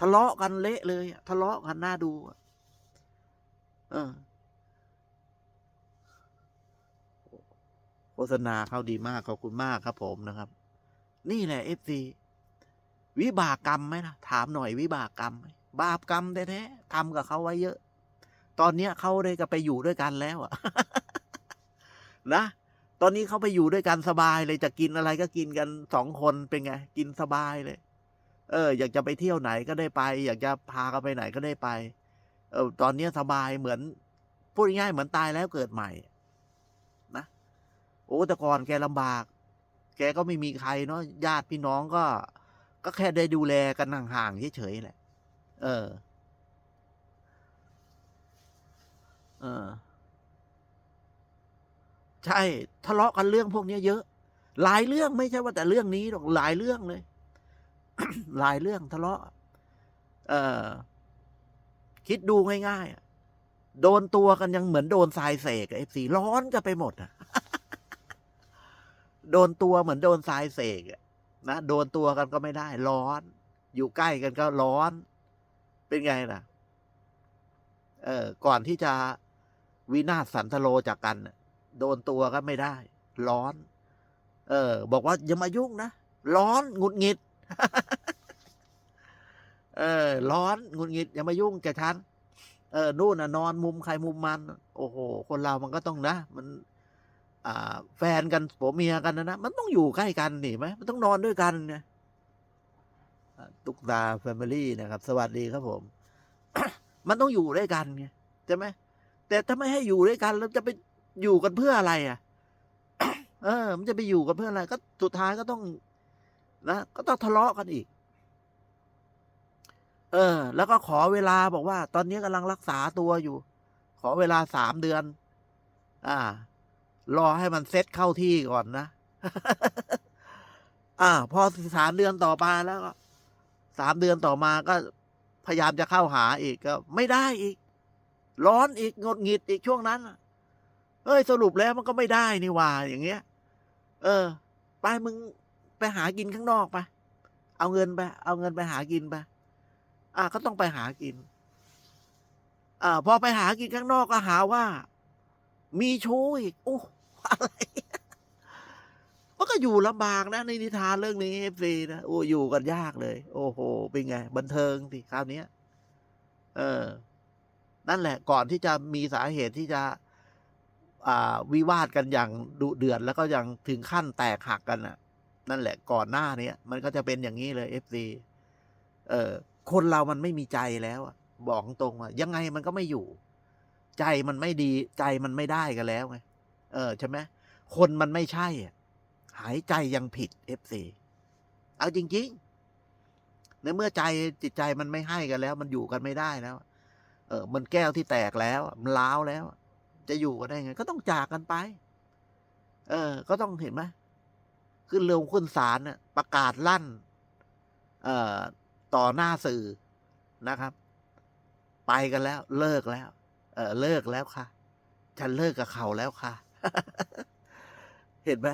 ทะเลาะกันเละเลยทะเลาะกันน่าดูอะเออโฆษณาเขาดีมากขอบคุณมากครับผมนะครับ นี่แหละเอฟซีวิบากกรรมไหมนะถามหน่อยวิบากกรรมไหมบาปกรรมแท้ๆทำกับเขาไว้เยอะ ตอนเนี้ยเขาได้ก็ไปอยู่ด้วยกันแล้วอะนะตอนนี้เขาไปอยู่ด้วยกันสบายเลยจะกินอะไรก็กินกันสองคนเป็นไง กินสบายเลย เออ อยากจะไปเที่ยวไหนก็ได้ไป อยากจะพาเขาไปไหนก็ได้ไป เออ ตอนนี้สบายเหมือนพูดง่ายๆเหมือนตายแล้วเกิดใหม่ นะโอ้แต่ก่อนแกลำบาก แกก็ไม่มีใครเนาะญาติพี่น้องก็ ก็แค่ได้ดูแลกันห่างๆเฉยๆแหละ เออ เออ ใช่ทะเลาะกันเรื่องพวกนี้เยอะ หลายเรื่องไม่ใช่ว่าแต่เรื่องนี้หรอกหลายเรื่องเลย หลายเรื่องทะเลาะ เออคิดดูง่ายๆ โดนตัวกันยังเหมือนโดนทรายเสกเอฟซีร้อนกันไปหมดอะโดนตัวเหมือนโดนทรายเสกนะโดนตัวกันก็ไม่ได้ ร้อน อยู่ใกล้กันก็ร้อน เป็นไงล่ะ เออก่อนที่จะวินาศสันตโลจากกันโดนตัวก็ไม่ได้ ร้อน เออ บอกว่าอย่ามายุ่งนะ ร้อน หงุดหงิด เออ ร้อนงุดหงิดอย่ามายุ่งแกฉันเออนู่นน่ะนอนมุมใครมุมมัน โอ้โห คนเรามันก็ต้องนะ มัน อ่า แฟนกันผัวเมียกันนะนะมันต้องอยู่ใกล้กันนี่ไหมมันต้องนอนด้วยกันไงอ่าตุกตาแฟมิลี่นะครับ สวัสดีครับผม มันต้องอยู่ด้วยกันไงใช่ไหมแต่ถ้าไม่ให้อยู่ด้วยกันแล้วจะไปอยู่กันเพื่ออะไรอะ เออ มันจะไปอยู่กันเพื่ออะไร ก็สุดท้ายก็ต้อง นะก็ต้องทะเลาะกันอีก เออ แล้วก็ขอเวลาบอกว่า ตอนนี้กำลังรักษาตัวอยู่ ขอเวลาสามเดือน อ่า รอให้มันเซ็ตเข้าที่ก่อนนะอ่า พอสามเดือนต่อมาแล้วก็สามเดือนต่อมาก็พยายามจะเข้าหาอีกก็ ไม่ได้อีก ร้อนอีกงดหงิดอีกช่วงนั้นเอ้ยสรุปแล้วมันก็ไม่ได้นี่ว่าอย่างเงี้ย เออ ไปมึง ไปหากินข้างนอกไปเอาเงินไป เอาเงินไปหากินไปอ่าก็ต้องไปหากินอ่าพอไปหากินข้างนอกก็หาว่า มีชู้อีกโอ้อะไรมันก็อยู่ลำบากนะในนิทานเรื่องนี้เอฟซีนะโอ้อยู่กันยากเลย โอ้โหเป็นไง บันเทิงสิคราวนี้เออ นั่นแหละ ก่อนที่จะมีสาเหตุที่จะ อ่า วิวาทกันอย่างดุเดือดแล้วก็ยังถึงขั้นแตกหักกันอะ นั่นแหละก่อนหน้าเนี้ยมันก็จะเป็นอย่างนี้เลยเอฟซีเออคนเรามันไม่มีใจแล้วบอกตรงว่ายังไงมันก็ไม่อยู่ ใจมันไม่ดีใจมันไม่ได้กันแล้วไงเออใช่ไหมคนมันไม่ใช่อะหายใจยังผิดเอฟซีเอาจริงๆในเมื่อใจจิตใจมันไม่ให้กันแล้ว มันอยู่กันไม่ได้แล้ว เออ มันแก้วที่แตกแล้วมันล้าวแล้ว จะอยู่กันได้ไง ก็ต้องจากกันไป เออ ก็ต้องเห็นไหม ขึ้นเรือขึ้นศาลน่ะประกาศลั่น เอ่อต่อหน้าสื่อนะครับ ไปกันแล้ว เลิกแล้ว เออเลิกแล้วค่ะ ฉันเลิกกับเขาแล้วค่ะ เห็นไหม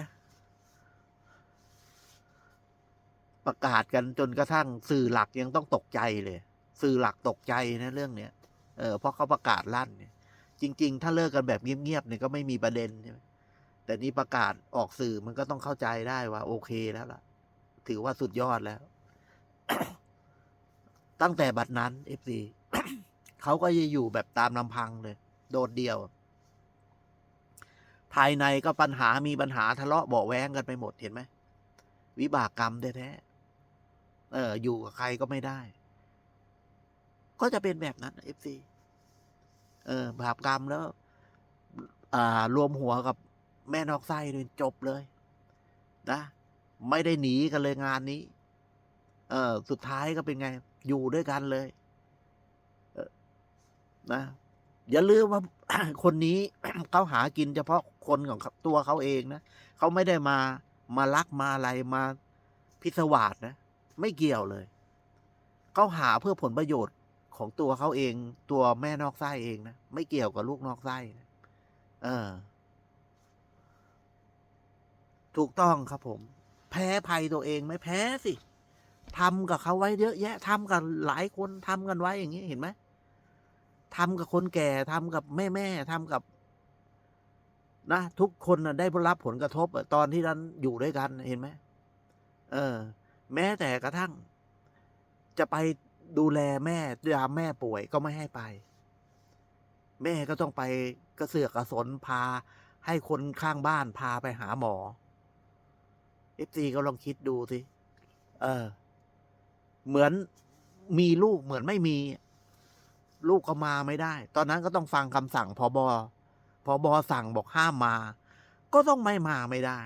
ประกาศกันจนกระทั่งสื่อหลักยังต้องตกใจเลย สื่อหลักตกใจนะเรื่องเนี้ยเออเพราะเขาประกาศลั่นเนี่ยจริง ๆ ถ้าเลิกกันแบบเงียบๆเนี่ยก็ไม่มีประเด็นใช่ไหม แต่นี่ประกาศออกสื่อมันก็ต้องเข้าใจได้ว่า โอเคแล้วล่ะ ถือว่าสุดยอดแล้ว ตั้งแต่บัดนั้นเอฟซีเขาก็จะอยู่แบบตามลำพังเลย โดดเดี่ยว ภายในก็ปัญหามีปัญหาทะเลาะเบาแว้งกันไปหมดเห็นไหม วิบากกรรมแท้ๆเออ อยู่กับใครก็ไม่ได้ ก็จะเป็นแบบนั้นเอฟซีเออบาปกรรมแล้ว อ่ารวมหัวกับ แม่นอกไส้เลยจบเลย นะ ไม่ได้หนีกันเลยงานนี้ เออสุดท้ายก็เป็นไง อยู่ด้วยกันเลยเออนะ อย่าลืมว่าคนนี้เขาหากินเฉพาะคนของตัวเขาเองนะเขาไม่ได้มามาลักมาอะไรมาพิศวาสนะ ไม่เกี่ยวเลยเขาหาเพื่อผลประโยชน์ของตัวเขาเอง ตัวแม่นอกไส้เองนะ ไม่เกี่ยวกับลูกนอกไส้นะเออ ถูกต้องครับผม แพ้ภัยตัวเองไหมแพ้สิทำกับเขาไว้เยอะแยะทำกับหลายคนทำกันไว้อย่างนี้เห็นไหมทำกับคนแก่ทำกับแม่แม่ทำกับนะทุกคนนะได้รับผลกระทบตอนที่นั้นอยู่ด้วยกันเห็นไหมเออ แม้แต่กระทั่ง จะไปดูแลแม่ยามแม่ป่วยก็ไม่ให้ไป แม่ก็ต้องไปกระเสือกกระสนพา ให้คนข้างบ้านพาไปหาหมอ เอฟซีก็ลองคิดดูสิ เออ เหมือนมีลูกเหมือนไม่มี ลูกก็มาไม่ได้ ตอนนั้นก็ต้องฟังคำสั่งพอบอพอบอสั่งบอกห้ามมา ก็ต้องไม่มาไม่ได้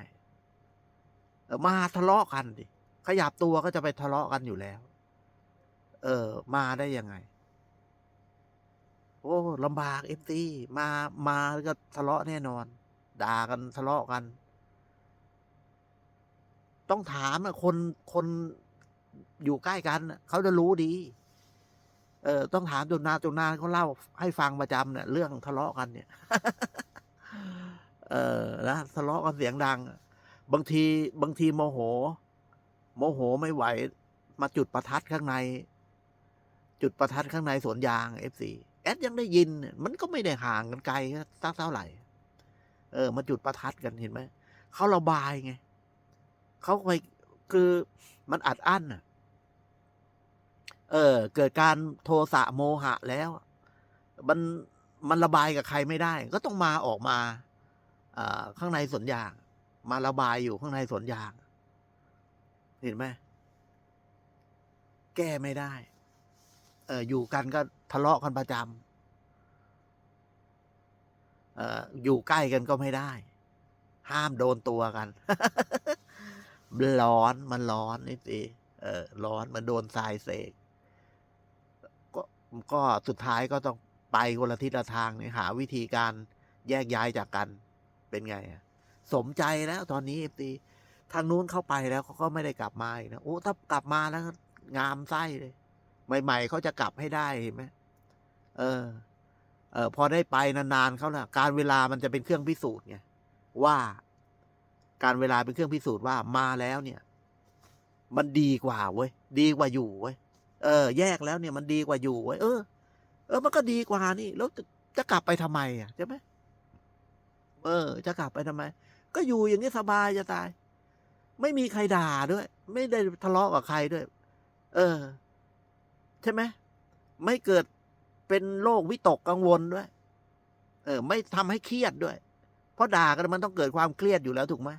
มาทะเลาะกันดิ ขยับตัวก็จะไปทะเลาะกันอยู่แล้ว เออ มาได้ยังไง โอ้ลำบากเอฟซีมา มาก็ทะเลาะแน่นอน ด่ากันทะเลาะกัน ต้องถามนะคนคนอยู่ใกล้กันเขาจะรู้ดี เออ ต้องถามจนนานจนนานเขาเล่าให้ฟังประจำเนี่ยเรื่องทะเลาะกันเนี่ย เออนะทะเลาะกันเสียงดัง บางทีบางทีโมโห โมโหไม่ไหว มาจุดประทัดข้างใน จุดประทัดข้างในสวนยางเอฟซีแอดยังได้ยิน มันก็ไม่ได้ห่างกันไกลสักเท่าไหร่ เออ มาจุดประทัดกันเห็นไหมเขาระบายไง เขาไปคือมันอัดอั้นอะเออ เกิดการโทสะโมหะแล้ว มันมันระบายกับใครไม่ได้ ก็ต้องมาออกมาข้างในสวนยาง มาระบายอยู่ข้างในสวนยาง เห็นไหมแก้ไม่ได้ เอออยู่กันก็ทะเลาะกันประจำเอออยู่ใกล้กันก็ไม่ได้ ห้ามโดนตัวกัน ร้อนมันร้อนนี่สิเออ ร้อนมันโดนทรายเสกก็ก็สุดท้ายก็ต้องไปคนละทิศละทางเนี่ยหาวิธีการแยกย้ายจากกัน เป็นไงอะสมใจแล้วตอนนี้เอฟซีทางนู้นเข้าไปแล้วเขาก็ไม่ได้กลับมาอีกนะโอ้ถ้ากลับมาแล้ว งามไส้เลย ใหม่ๆเขาจะกลับให้ได้เห็นไหมเออ เออ พอได้ไปนานๆเขาละการเวลามันจะเป็นเครื่องพิสูจน์ไงว่า การเวลาเป็นเครื่องพิสูจน์ว่ามาแล้วเนี่ย มันดีกว่าเว้ยดีกว่าอยู่เว้ยเออ แยกแล้วเนี่ยมันดีกว่าอยู่เว้ยเออ เออ มันก็ดีกว่านี่ แล้วจะจะกลับไปทำไมอะใช่ไหมเออ จะกลับไปทำไม ก็อยู่อย่างนี้สบายจะตาย ไม่มีใครด่าด้วย ไม่ได้ทะเลาะกับใครด้วย เออ ใช่ไหมไม่เกิดเป็นโรควิตกกังวลด้วย เออ ไม่ทำให้เครียดด้วย เพราะด่ากันมันต้องเกิดความเครียดอยู่แล้วถูกไหม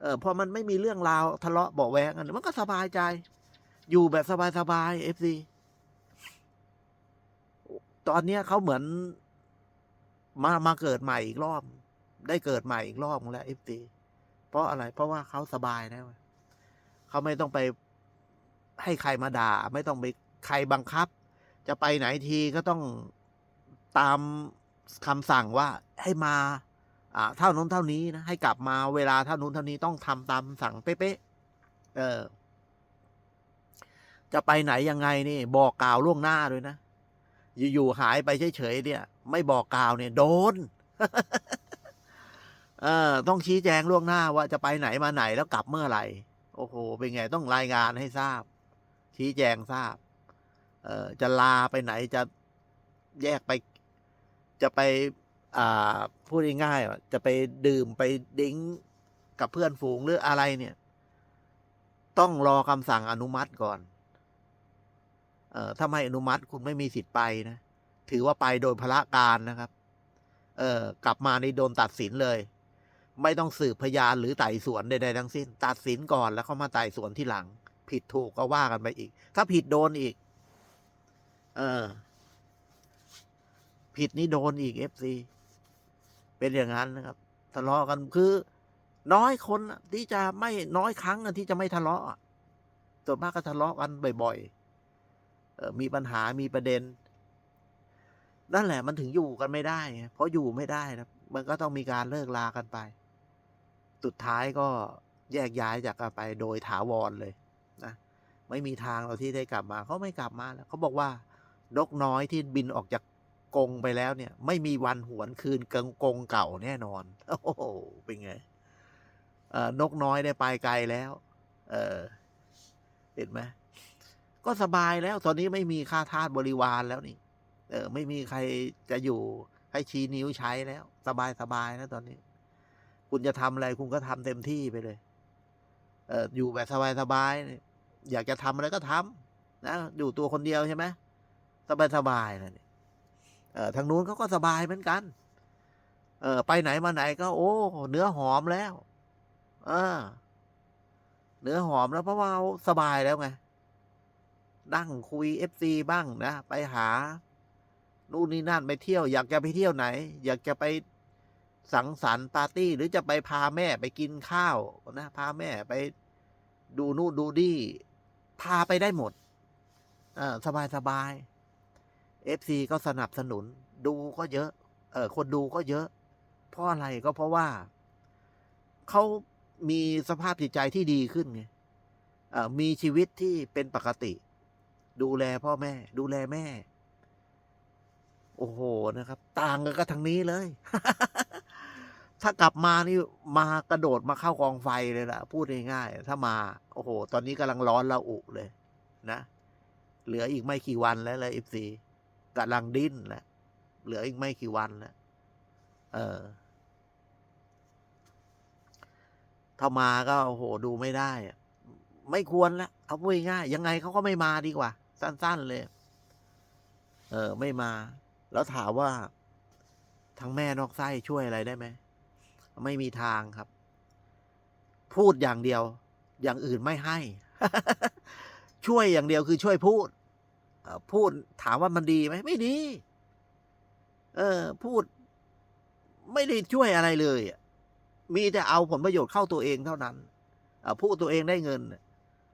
เออพอมันไม่มีเรื่องราวทะเลาะเบาแวงกันมันก็สบายใจ อยู่แบบสบายๆเอฟซีตอนเนี้ยเขาเหมือน มามาเกิดใหม่อีกรอบ ได้เกิดใหม่อีกรอบแล้วเอฟซีเพราะอะไร เพราะว่าเขาสบายแล้วเขาไม่ต้องไปให้ใครมาด่า ไม่ต้องไปใครบังคับ จะไปไหนทีก็ต้องตามคำสั่งว่าให้มา เท่านู้นเท่านี้นะให้กลับมาเวลาเท่านู้นเท่านี้ต้องทำตามสั่งเป๊ะเออ จะไปไหนยังไงนี่ บอกกล่าวล่วงหน้าด้วยนะอยู่ๆหายไปเฉยๆเนี่ย ไม่บอกกล่าวเนี่ย โดนเออต้องชี้แจงล่วงหน้าว่าจะไปไหนมาไหนแล้วกลับเมื่อไหร่ โอ้โห เป็นไงต้องรายงานให้ทราบ ชี้แจงทราบ เออจะลาไปไหนจะแยกไป จะไป อ่าพูดง่ายๆว่าจะไปดื่มไปดิ้งกับเพื่อนฝูงหรืออะไรเนี่ย ต้องรอคำสั่งอนุมัติก่อนเออถ้าไม่อนุมัติคุณไม่มีสิทธิ์ไปนะ ถือว่าไปโดยพละการนะครับ เออกลับมาในโดนตัดสินเลย ไม่ต้องสืบพยานหรือไต่สวนใดๆทั้งสิ้น ตัดสินก่อนแล้วเข้ามาไต่สวนที่หลัง ผิดถูกก็ว่ากันไปอีก ถ้าผิดโดนอีก เออผิดนี่โดนอีกเอฟซี เป็นอย่างนั้นนะครับ ทะเลาะกันคือ น้อยคนที่จะไม่น้อยครั้งที่จะไม่ทะเลาะส่วนมากก็ทะเลาะกันบ่อยๆมีปัญหามีประเด็น นั่นแหละมันถึงอยู่กันไม่ได้ เพราะอยู่ไม่ได้นะมันก็ต้องมีการเลิกลากันไป สุดท้ายก็แยกย้ายจากกันไปโดยถาวรเลยนะไม่มีทางเราที่ได้กลับมาเขาไม่กลับมาแล้วเขาบอกว่านกน้อยที่บินออกจาก กงไปแล้วเนี่ย ไม่มีวันหวนคืนเกรงกงเก่าแน่นอน โอ้โหเป็นไงนกน้อยได้ไปไกลแล้ว เออเห็นไหมก็สบายแล้ว ตอนนี้ไม่มีค่าทาสบริวารแล้วนี่ เออ ไม่มีใครจะอยู่ให้ชี้นิ้วใช้แล้ว สบายสบายแล้วตอนนี้ คุณจะทำอะไรคุณก็ทำเต็มที่ไปเลย เอออยู่แบบสบายสบายอยากจะทำอะไรก็ทำนะอยู่ตัวคนเดียวใช่ไหมสบายสบายนะนี่ ทางนู้นเขาก็สบายเหมือนกัน เออไปไหนมาไหนก็ โอ้ เนื้อหอมแล้วเออเนื้อหอมแล้วเพราะว่าสบายแล้วไงนั่งคุยเอฟซีบ้างนะ ไปหา นู่นนี่นั่นไปเที่ยว อยากจะไปเที่ยวไหน อยากจะไปสังสรรค์ปาร์ตี้ หรือจะไปพาแม่ไปกินข้าวนะพาแม่ไปดูนู่นดูนี่พาไปได้หมด เออสบายสบาย เอฟซีก็สนับสนุน ดูก็เยอะ เออคนดูก็เยอะ เพราะอะไรก็เพราะว่าเขามีสภาพจิตใจที่ดีขึ้นไงเออมีชีวิตที่เป็นปกติ ดูแลพ่อแม่ ดูแลแม่ โอ้โหนะครับ ต่างกันก็ทางนี้เลย ถ้ากลับมานี่มากระโดดมาเข้ากองไฟเลยล่ะ พูดง่ายๆถ้ามา โอ้โห ตอนนี้กำลังร้อนระอุเลย นะ เหลืออีกไม่กี่วันแล้วเลยเอฟซี กำลังดิ้นแหละ เหลืออีกไม่กี่วันแล้วเออถ้ามาก็โอ้โหดูไม่ได้ไม่ควรละเอาพูดง่ายยังไงเขาก็ไม่มาดีกว่า สั้น ๆ เลย เออ ไม่มา แล้วถามว่าทั้งแม่นอกไส้ช่วยอะไรได้ไหมไม่มีทางครับ พูดอย่างเดียว อย่างอื่นไม่ให้ ช่วยอย่างเดียวคือช่วยพูด พูดถามว่ามันดีไหมไม่ดี เออ พูด ไม่ได้ช่วยอะไรเลยมีแต่เอาผลประโยชน์เข้าตัวเองเท่านั้นอพูดตัวเองได้เงิน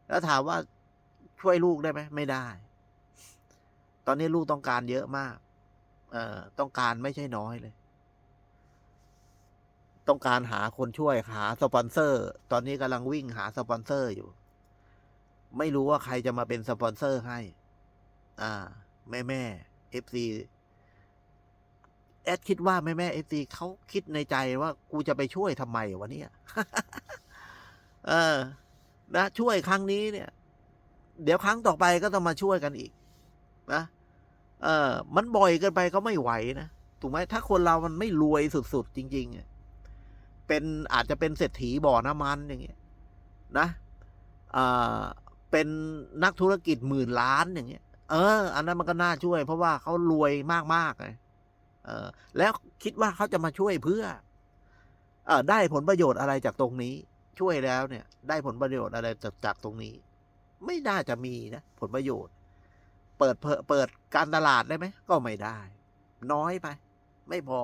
แล้วถามว่าช่วยลูกได้ไหมไม่ได้ ตอนนี้ลูกต้องการเยอะมากเออต้องการไม่ใช่น้อยเลย ต้องการหาคนช่วยหาสปอนเซอร์ ตอนนี้กำลังวิ่งหาสปอนเซอร์อยู่ ไม่รู้ว่าใครจะมาเป็นสปอนเซอร์ให้ อ่า แม่แม่เอฟซีแอดคิดว่าแม่แม่เอฟซีเขาคิดในใจว่ากูจะไปช่วยทำไมวะเนี่ย เออ นะ ช่วยครั้งนี้เนี่ย เดี๋ยวครั้งต่อไปก็ต้องมาช่วยกันอีก นะเออ มันบ่อยเกินไปก็ไม่ไหวนะถูกไหมถ้าคนเรามันไม่รวยสุดๆจริงๆเป็นอาจจะเป็นเศรษฐีบ่อน้ำมันอย่างเงี้ยนะเอ่าเป็นนักธุรกิจหมื่นล้านอย่างเงี้ย เออ อันนั้นมันก็น่าช่วย เพราะว่าเขารวยมากๆไงเออ แล้วคิดว่าเขาจะมาช่วยเพื่อ เออได้ผลประโยชน์อะไรจากตรงนี้ ช่วยแล้วเนี่ย ได้ผลประโยชน์อะไรจากจากตรงนี้ ไม่น่าจะมีนะผลประโยชน์ เปิดเปิดการตลาดได้ไหมก็ไม่ได้ น้อยไป ไม่พอ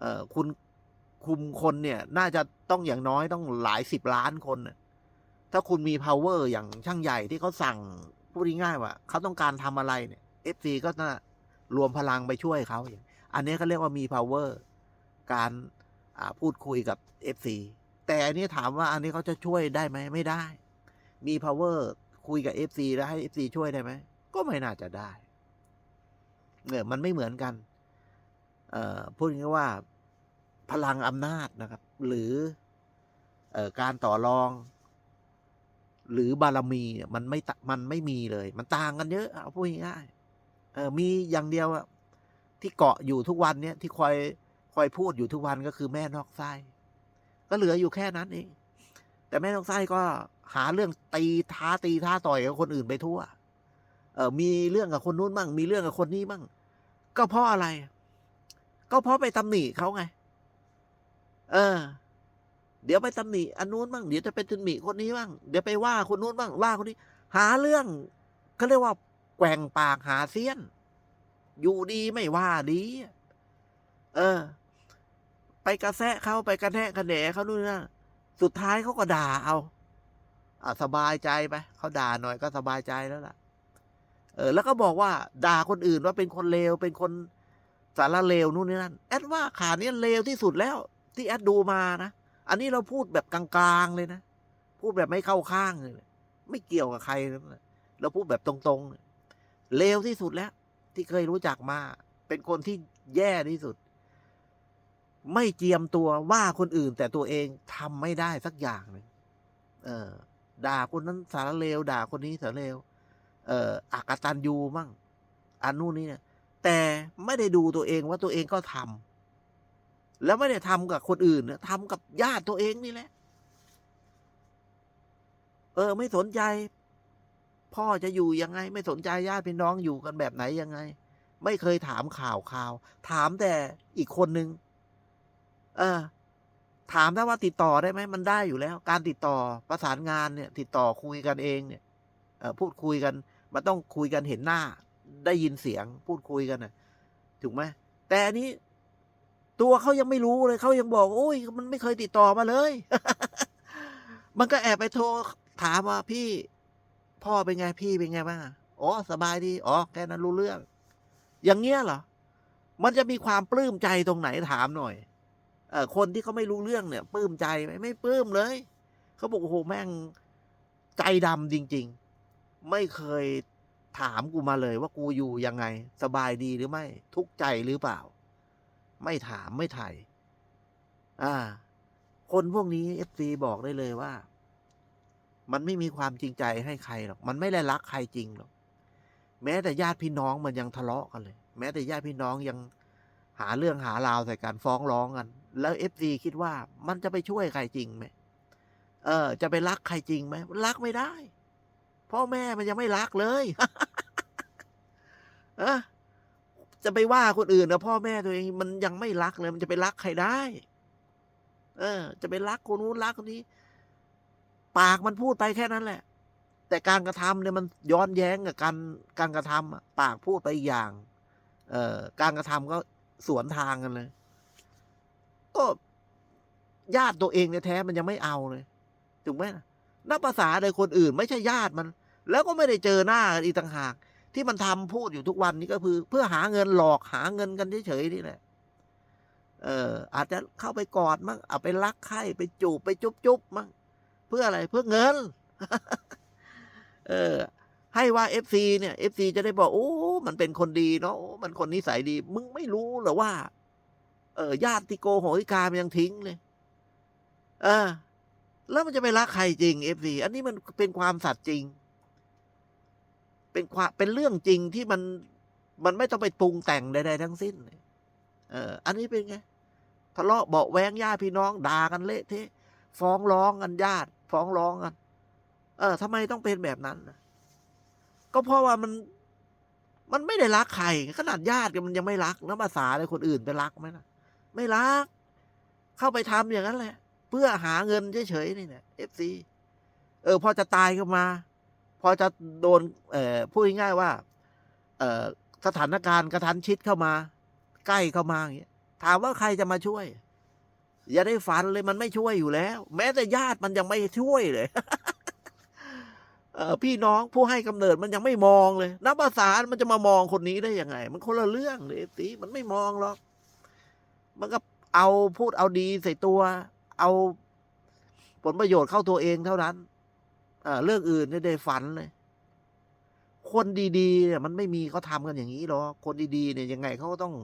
เออคุณคุมคนเนี่ย น่าจะต้องอย่างน้อยต้องหลายสิบล้านคน ถ้าคุณมี power อย่างช่างใหญ่ที่เขาสั่ง พูดง่ายว่าเขาต้องการทำอะไรเนี่ย FC ก็น่ารวมพลังไปช่วยเขาอย่างอันนี้เขาเรียกว่ามี power การพูดคุยกับ FC แต่อันนี้ถามว่าอันนี้เขาจะช่วยได้ไหมไม่ได้ มี power คุยกับ FC แล้วให้ FC ช่วยได้ไหม ก็ไม่น่าจะได้เนี่ยมันไม่เหมือนกัน เอ่อพูดง่ายว่าพลังอำนาจนะครับ หรืออการต่อรอง หรือบารมีเนี่ยมันไม่ตะมันไม่มีเลย มันต่างกันเยอะเอาพูดง่ายเออมีอย่างเดียวอะที่เกาะอยู่ทุกวันเนี่ยที่คอยคอยพูดอยู่ทุกวันก็คือแม่นอกไส้ก็เหลืออยู่แค่นั้นเองแต่แม่นอกไส้ก็หาเรื่องตีท้าตีท้าต่อยกับคนอื่นไปทั่ว เออมีเรื่องกับคนนู้นบ้างมีเรื่องกับคนนี้บ้างก็เพราะอะไร ก็เพราะไปตำหนิเขาไง เออ เดี๋ยวไปตำหนิอันนู้นบ้างเดี๋ยวจะไปตำหนิคนนี้บ้างเดี๋ยวไปว่าคนนู้นบ้างว่าคนนี้ หาเรื่องเขาเรียกว่าแกว่งปากหาเสี้ยน อยู่ดีไม่ว่าดี เออ ไปกระแซะเขาไปกระแทะกระแหนเขานู่นนะสุดท้ายเขาก็ด่าเอาอะสบายใจไปเขาด่าหน่อยก็สบายใจแล้วล่ะ เออ แล้วก็บอกว่า ด่าคนอื่นว่าเป็นคนเลวเป็นคนสารเลวนู่นนี่นั่นแอดว่าขาเนี้ยเลวที่สุดแล้ว ที่แอดดูมานะ อันนี้เราพูดแบบกลางๆเลยนะ พูดแบบไม่เข้าข้างเลย ไม่เกี่ยวกับใครเลยเราพูดแบบตรงๆ เลวที่สุดแล้ว ที่เคยรู้จักมา เป็นคนที่แย่ที่สุด ไม่เจียมตัวว่าคนอื่นแต่ตัวเองทำไม่ได้สักอย่างหนึ่งเออ ด่าคนนั้นสารเลว ด่าคนนี้สารเลว เอ่ออักตันยูมั่งอันนู่นนี่เนี่ยแต่ไม่ได้ดูตัวเองว่าตัวเองก็ทำ แล้วไม่ได้ทำกับคนอื่นนะทำกับญาติตัวเองนี่แหละ เออ ไม่สนใจ พ่อจะอยู่ยังไง ไม่สนใจญาติพี่น้องอยู่กันแบบไหนยังไง ไม่เคยถามข่าวข่าว ถามแต่อีกคนนึง เออ ถามได้ว่าติดต่อได้ไหมมันได้อยู่แล้ว การติดต่อประสานงานเนี่ย ติดต่อคุยกันเองเนี่ยเออพูดคุยกันมันต้องคุยกันเห็นหน้า ได้ยินเสียง พูดคุยกันนะถูกไหมแต่อันนี้ ตัวเขายังไม่รู้เลยเขายังบอก โอ้ย มันไม่เคยติดต่อมาเลย มันก็แอบไปโทรถามว่าพี่ พ่อเป็นไงพี่เป็นไงบ้างอะอ๋อสบายดีอ๋อแค่นั้นรู้เรื่อง อย่างเงี้ยเหรอ มันจะมีความปลื้มใจตรงไหนถามหน่อย เออคนที่เขาไม่รู้เรื่องเนี่ยปลื้มใจไหมไม่ปลื้มเลยเขาบอกโอ้โหแม่งใจดำจริง ๆ ไม่เคยถามกูมาเลยว่ากูอยู่ยังไง สบายดีหรือไม่ ทุกข์ใจหรือเปล่า ไม่ถามไม่ไถ่อ่า คนพวกนี้เอฟซีบอกได้เลยว่า มันไม่มีความจริงใจให้ใครหรอก มันไม่ได้รักใครจริงหรอก แม้แต่ญาติพี่น้องมันยังทะเลาะกันเลย แม้แต่ญาติพี่น้องยังหาเรื่องหาราวใส่การฟ้องร้องกัน แล้วเอฟซีคิดว่ามันจะไปช่วยใครจริงไหม เออ จะไปรักใครจริงไหม รักไม่ได้ พ่อแม่มันยังไม่รักเลย เออ จะไปว่าคนอื่นนะพ่อแม่ตัวเองมันยังไม่รักเลย มันจะไปรักใครได้ เออ จะไปรักคนนู้นรักคนนี้ ปากมันพูดไปแค่นั้นแหละ แต่การกระทำเนี่ยมันย้อนแย้งกับการการกระทำปากพูดไปอีกอย่าง เอ่อการกระทำก็สวนทางกันเลย ก็ญาติตัวเองเนี่ยแท้มันยังไม่เอาเลยถูกไหมนะนับภาษาใดคนอื่น ไม่ใช่ญาติมัน แล้วก็ไม่ได้เจอหน้ากันอีกต่างหาก ที่มันทำพูดอยู่ทุกวันนี้ก็คือ เพื่อหาเงินหลอกหาเงินกันเฉยๆนี่แหละเออ อาจจะเข้าไปกอดมั้งเอาไปรักใครไปจูบไปจุ๊บจุ๊บมั้งเพื่ออะไรเพื่อเงิน เออ ให้ว่าเอฟซีเนี่ยเอฟซีจะได้บอกโอ้มันเป็นคนดีเนาะมันคนนิสัยดี มึงไม่รู้หรอว่า เออญาติโกโหติกามยังทิ้งเลย เออ แล้วมันจะไปรักใครจริงเอฟซีอันนี้มันเป็นความสัตย์จริง เป็นความเป็นเรื่องจริงที่มันมันไม่ต้องไปปรุงแต่งใดๆทั้งสิ้น เออ อันนี้เป็นไง ทะเลาะเบาแวงญาติพี่น้องด่ากันเละเทะฟ้องร้องกันญาติ ฟ้องร้องกัน เออทำไมต้องเป็นแบบนั้น ก็เพราะว่ามัน มันไม่ได้รักใคร ขนาดญาติกันมันยังไม่รักแล้วภาษาอะไรคนอื่นไปรักไหมนะไม่รัก เข้าไปทำอย่างนั้นแหละ เพื่อหาเงินเฉยๆนี่แหละเอฟซีเออ พอจะตายก็มา พอจะโดนพูดง่ายๆว่าสถานการณ์กระทันชิดเข้ามา ใกล้เข้ามาอย่างเงี้ยถามว่าใครจะมาช่วย อย่าได้ฝันเลยมันไม่ช่วยอยู่แล้ว แม้แต่ญาติมันยังไม่ช่วยเลยเออพี่น้องผู้ให้กำเนิดมันยังไม่มองเลยนับภาษามันจะมามองคนนี้ได้ยังไง มันคนละเรื่องเลยตีมันไม่มองหรอก มันก็เอาพูดเอาดีใส่ตัว เอาผลประโยชน์เข้าตัวเองเท่านั้น เรื่องอื่นไม่ได้ฝันเลย คนดีๆเนี่ยมันไม่มีเขาทำกันอย่างนี้หรอกคนดีๆเนี่ยยังไงเขาก็ต้อง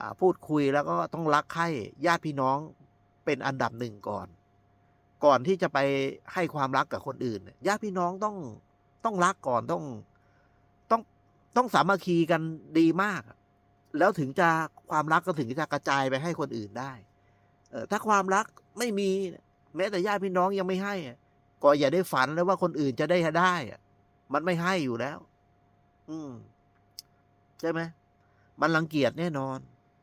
อพูดคุยแล้วก็ต้องรักใคร่ญาติพี่น้องเป็นอันดับหนึ่งก่อน ก่อนที่จะไปให้ความรักกับคนอื่นญาติพี่น้องต้องต้องรักก่อนต้องต้องต้องสามัคคีกันดีมาก แล้วถึงจะความรักก็ถึงจะกระจายไปให้คนอื่นได้ เออถ้าความรักไม่มีแม้แต่ญาติพี่น้องยังไม่ให้อะ ก็อย่าได้ฝันเลยว่าคนอื่นจะได้ได้อะมันไม่ให้อยู่แล้ว อืม ใช่ไหมมันรังเกียจแน่นอน